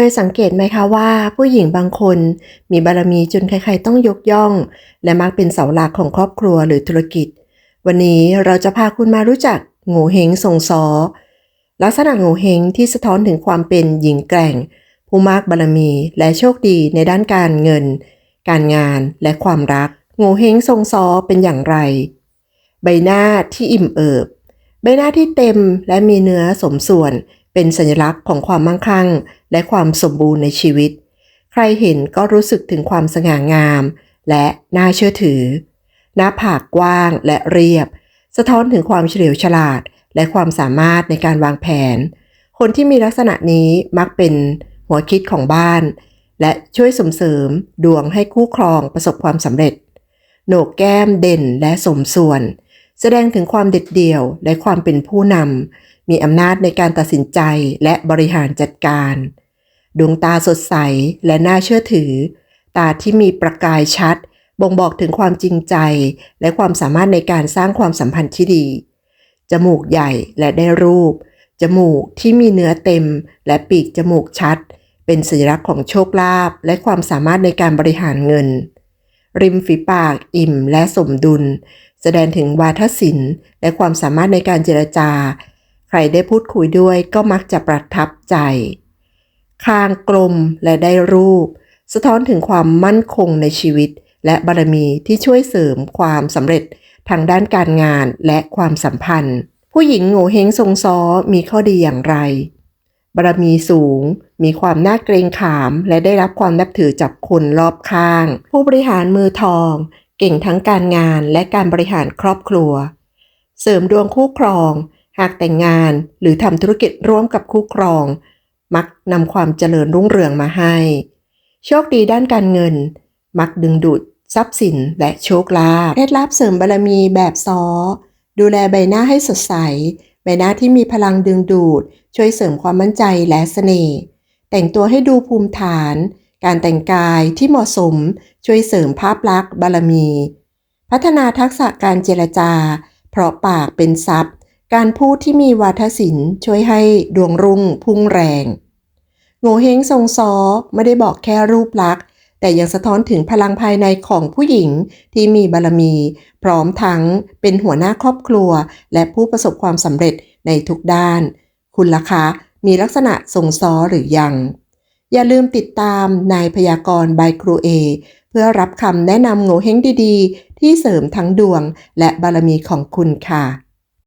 เคยสังเกตไหมคะว่าผู้หญิงบางคน มีบารมีจนใครๆต้องยกย่อง และมักเป็นเสาหลักของครอบครัวหรือธุรกิจ วันนี้เราจะพาคุณมารู้จักโง่เฮงทรงซอลักษณะโง่เฮงที่สะท้อนถึงความเป็นหญิงแกร่ง ผู้มากบารมีและโชคดีในด้านการเงิน การงานและความรัก โง่เฮงทรงซอเป็นอย่างไร ใบหน้าที่อิ่มเอิบ ใบหน้าที่เต็มและมีเนื้อสมส่วน เป็นสัญลักษณ์ของความมั่งคั่ง และความสมบูรณ์ในชีวิต ใครเห็นก็รู้สึกถึงความสง่างาม และน่าเชื่อถือ หน้าผากกว้างและเรียบ สะท้อนถึงความเฉลียวฉลาด และความสามารถในการวางแผน คนที่มีลักษณะนี้มักเป็นหัวคิดของบ้าน และช่วยส่งเสริมดวงให้คู่ครองประสบความสำเร็จ โหนกแก้มเด่นและสมส่วน แสดงถึงความเด็ดเดี่ยวและความเป็นผู้นำ มีอำนาจในการตัดสินใจและบริหารจัดการ ดวงตาสดใสและน่าเชื่อถือ ตาที่มีประกายชัด บ่งบอกถึงความจริงใจ และความสามารถในการสร้างความสัมพันธ์ที่ดี จมูกใหญ่และได้รูป จมูกที่มีเนื้อเต็ม และปีกจมูกชัด เป็นสัญลักษณ์ของโชคลาภและความสามารถในการบริหารเงิน ริมฝีปากอิ่มและสมดุล แสดงถึงวาทศิลป์ และความสามารถในการเจรจา ใครได้พูดคุยด้วยก็มักจะประทับใจ คางกลมและได้รูป สะท้อนถึงความมั่นคงในชีวิต และบารมีที่ช่วยเสริมความสำเร็จทางด้านการงานและความสัมพันธ์ ผู้หญิงโง่เฮงทรงซ้อมีข้อดีอย่างไร บารมีสูง มีความน่าเกรงขาม และได้รับความนับถือจากคนรอบข้าง ผู้บริหารมือทอง เก่งทั้งการงานและการบริหารครอบครัว เสริมดวงคู่ครอง หากแต่งงานหรือทำธุรกิจร่วมกับคู่ครอง มักนำความเจริญรุ่งเรืองมาให้ โชคดีด้านการเงิน มักดึงดูดทรัพย์สินและโชคลาภเคล็ดลับเสริมบารมีแบบซอดูแลใบหน้าให้สดใส ใบหน้าที่มีพลังดึงดูด ช่วยเสริมความมั่นใจและเสน่ห์แต่งตัวให้ดูภูมิฐาน การแต่งกายที่เหมาะสม ช่วยเสริมภาพลักษณ์บารมี พัฒนาทักษะการเจรจา เพราะปากเป็นทรัพย์ การพูดที่มีวาทศิลป์ช่วยให้ดวงรุ่งพุ่งแรง โง่เฮงทรงซอไม่ได้บอกแค่รูปลักษณ์ แต่ยังสะท้อนถึงพลังภายในของผู้หญิงที่มีบารมี พร้อมทั้งเป็นหัวหน้าครอบครัว และผู้ประสบความสำเร็จในทุกด้าน คุณล่ะคะ มีลักษณะทรงซ้อหรือยัง อย่าลืมติดตามนายพยากรณ์บายครูเอเพื่อรับคำแนะนำโง่เฮงดีๆ ที่เสริมทั้งดวงและบารมีของคุณค่ะ